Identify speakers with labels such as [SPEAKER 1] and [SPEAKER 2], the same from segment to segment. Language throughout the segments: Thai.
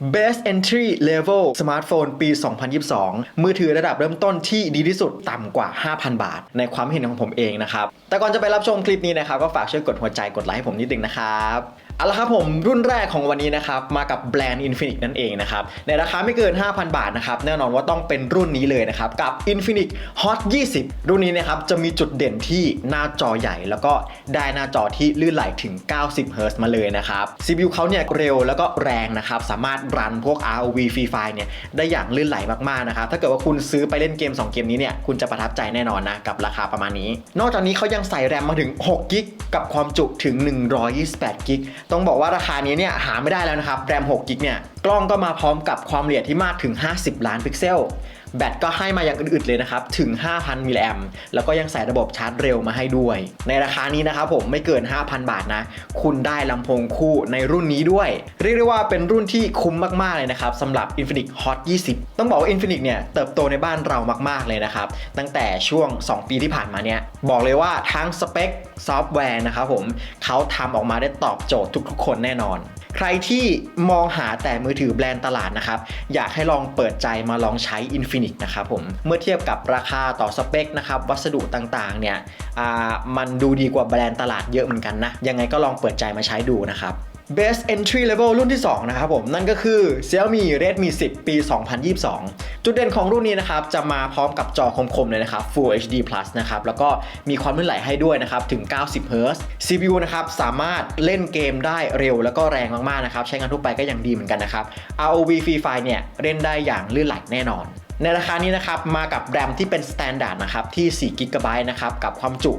[SPEAKER 1] Best Entry Level สมาร์ทโฟนปี 2022 มือถือระดับเริ่มต้นที่ดีที่สุดต่ำกว่า 5,000 บาท ในความเห็นของผมเองนะครับ แต่ก่อนจะไปรับชมคลิปนี้นะครับ ก็ฝากช่วยกดหัวใจกดไลค์ให้ผมนิดนึงนะครับ เอาละครับผมรุ่นแรกของวันนี้นะครับ มากับแบรนด์ Infinix นั่นเองนะครับ ในราคาไม่เกิน 5,000 บาทนะครับ แน่นอนว่าต้องเป็นรุ่นนี้เลยนะครับ กับ Infinix Hot 20 รุ่นนี้นะครับ จะมีจุดเด่นที่หน้าจอใหญ่ แล้วก็ได้หน้าจอที่ลื่นไหลถึง 90 Hz มาเลยนะครับ CPU เขาเนี่ยเร็วแล้วก็แรงนะครับ สามารถรันพวก ROV Free Fire เนี่ยได้อย่างลื่นไหลมากๆนะครับถ้าเกิดว่าคุณซื้อไปเล่นเกม 2 เกมนี้เนี่ยคุณจะประทับใจแน่นอนนะกับราคาประมาณนี้ นอกจากนี้เขายังใส่แรมมาถึง6กิกกับความจุถึง128กิกต้องบอกว่าราคานี้เนี่ยหาไม่ได้แล้วนะครับแรม6กิกเนี่ยกล้องก็มาพร้อมกับความละเอียดที่มากถึง 50 ล้านพิกเซล แบตก็ให้มาอย่างอื่นๆเลยนะครับ ถึง 5,000มิลลิแอมแล้วก็ยังใส่ระบบชาร์จเร็วมาให้ด้วย ในราคานี้นะครับผมไม่เกิน 5,000 บาทนะ คุณได้ลำโพงคู่ในรุ่นนี้ด้วย เรียกได้ว่าเป็นรุ่นที่คุ้มมากๆเลยนะครับสำหรับ Infinix Hot 20 ต้องบอกว่า Infinix เนี่ยเติบโตในบ้านเรามากๆเลยนะครับ ตั้งแต่ช่วง 2 ปีที่ผ่านมาเนี่ยบอกเลยว่าทั้งสเปคซอฟต์แวร์นะครับผมเขาทำออกมาได้ตอบโจทย์ทุกๆคนแน่นอนใครที่มองหาแต่มือถือแบรนด์ตลาดนะครับ อยากให้ลองเปิดใจมาลองใช้ Infinix นะครับผม เมื่อเทียบกับราคาต่อสเปคนะครับ วัสดุต่างๆ เนี่ยอ่ามันดูดีกว่าแบรนด์ตลาดเยอะเหมือนกันนะ ยังไงก็ลองเปิดใจมาใช้ดูนะครับ Best Entry Level รุ่นที่ 2 นะครับผม นั่นก็คือ Xiaomi Redmi 10 ปี 2022 จุดเด่นของรุ่นนี้นะครับ จะมาพร้อมกับจอคมๆเลยนะครับ Full HD Plus นะครับ แล้วก็มีความลื่นไหลให้ด้วยนะครับ ถึง 90 Hz CPU นะครับ สามารถเล่นเกมได้เร็วแล้วก็แรงมากๆนะครับ ใช้งานทั่วไปก็ยังดีเหมือนกันนะครับ ROV Free Fire เนี่ยเล่นได้อย่างลื่นไหลแน่นอน ในราคานี้นะครับมากับแรมที่เป็น Standard นะครับที่4 g b นะครับกับความจุ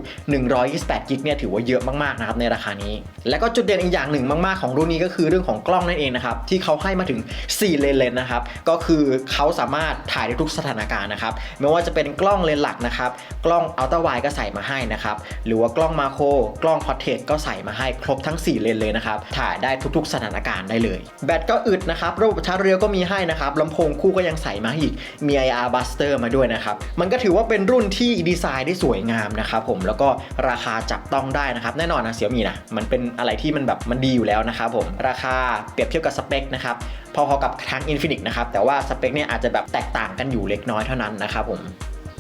[SPEAKER 1] 128 g b เนี่ยถือว่าเยอะมากๆนะครับในราคานี้ และก็จุดเด่นอีกอย่างหนึ่งมากๆของรุ่นนี้ก็คือเรื่องของกล้องนั่นเองนะครับที่เขาให้มาถึง 4 เลนส์นะครับก็คือเขาสามารถถ่ายได้ทุกสถานการณ์นะครับไม่ว่าจะเป็นกล้องเลนส์หลักนะครับกล้องอัลตร้าไวก็ใส่มาให้นะครับหรือว่ากล้องมาโครกล้องพอร์เทรตก็ใส่มาให้ครบทั้ง 4 เลนส์เลยนะครับถ่ายได้ทุก ๆ สถานการณ์ได้เลย แบตก็อึดนะครับระบบชาร์จเร็วก็มีให้นะครับลำโพงคู่ก็ยังใส่มาอีกมี IR Buster มาด้วยนะครับ มันก็ถือว่าเป็นรุ่นที่ดีไซน์ได้สวยงามนะครับผมแล้วก็ราคาจับต้องได้นะครับ แน่นอนนะเสี่ยมีนะมันเป็นอะไรที่มันแบบมันดีอยู่แล้วนะครับผมราคาเปรียบเทียบกับสเปคนะครับพอๆกับทาง Infinix นะครับแต่ว่าสเปคเนี่ยอาจจะแบบแตกต่างกันอยู่เล็กน้อยเท่านั้นนะครับผม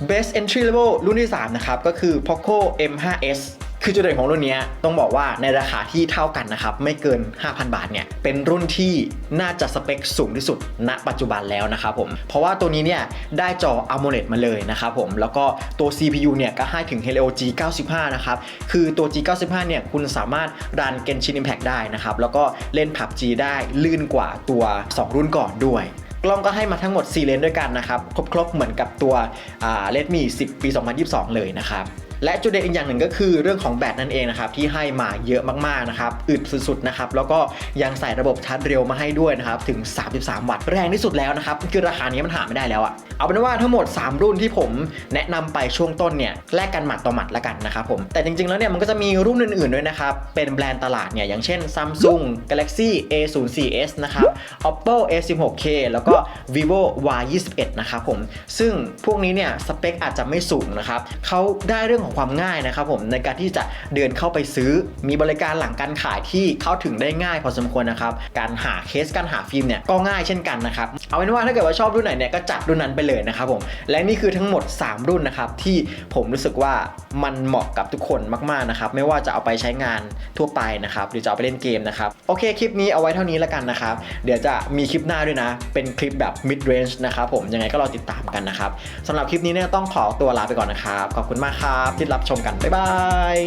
[SPEAKER 1] Best Entry Level รุ่นที่ 3 นะครับ ก็คือ Poco M5s คือจุดเด่นของรุ่นนี้ต้องบอกว่าในราคาที่เท่ากันนะครับไม่เกิน 5,000 บาทเนี่ยเป็นรุ่นที่น่าจะสเปคสูงที่สุด ณ ปัจจุบันแล้วนะครับผมเพราะว่าตัวนี้เนี่ยได้จอ AMOLED มาเลยนะครับผมแล้วก็ตัว CPU เนี่ยก็ให้ถึง Helio G95 นะครับคือตัว G95 เนี่ยคุณสามารถรัน Genshin Impact ได้นะครับแล้วก็เล่น PUBG ได้ลื่นกว่าตัว 2 รุ่นก่อนด้วยกล้องก็ให้มาทั้งหมด 4 เลนส์ด้วยกันนะครับ ครบๆ เหมือนกับตัว Redmi 10 ปี 2022 เลยนะครับ และจุดเด่นอีกอย่างหนึ่งก็คือเรื่องของแบตนั่นเองนะครับที่ให้มาเยอะมากๆนะครับอึดสุดๆนะครับแล้วก็ยังใส่ระบบชาร์จเร็วมาให้ด้วยนะครับถึง 33 วัตต์แรงที่สุดแล้วนะครับคือราคานี้มันหาไม่ได้แล้วอะเอาเป็นว่าทั้งหมด 3 รุ่นที่ผมแนะนำไปช่วงต้นเนี่ยแลกกันหมัดต่อหมัดละกันนะครับผมแต่จริงๆแล้วเนี่ยมันก็จะมีรุ่นอื่นๆด้วยนะครับเป็นแบรนด์ตลาดเนี่ยอย่างเช่น Samsung Galaxy A04s นะครับ Oppo A16k แล้วก็ Vivo Y21 นะครับผมซึ่งพวกนี้เนี่ยสเปคอาจจะไม่สูงนะครับเขาได้เรื่องของความง่ายนะครับผมในการที่จะเดินเข้าไปซื้อมีบริการหลังการขายที่เข้าถึงได้ง่ายพอสมควรนะครับการหาเคสการหาฟิล์มเนี่ยก็ง่ายเช่นกันนะครับเอาเป็นว่าถ้าเกิดว่าชอบรุ่นไหนเนี่ยก็จัดรุ่นนั้นไปเลยนะครับผมและนี่คือทั้งหมด 3 รุ่นนะครับที่ผมรู้สึกว่ามันเหมาะกับทุกคนมากๆนะครับไม่ว่าจะเอาไปใช้งานทั่วไปนะครับหรือจะเอาไปเล่นเกมนะครับโอเคคลิปนี้เอาไว้เท่านี้แล้วกันนะครับเดี๋ยวจะมีคลิปหน้าด้วยนะ เป็นคลิปแบบ mid range นะครับผมยังไงก็รอติดตามกันนะครับสำหรับคลิปนี้เนี่ยต้องขอตัวลาไปก่อนนะครับ ขอบคุณมากครับที่รับชมกันบ๊ายบาย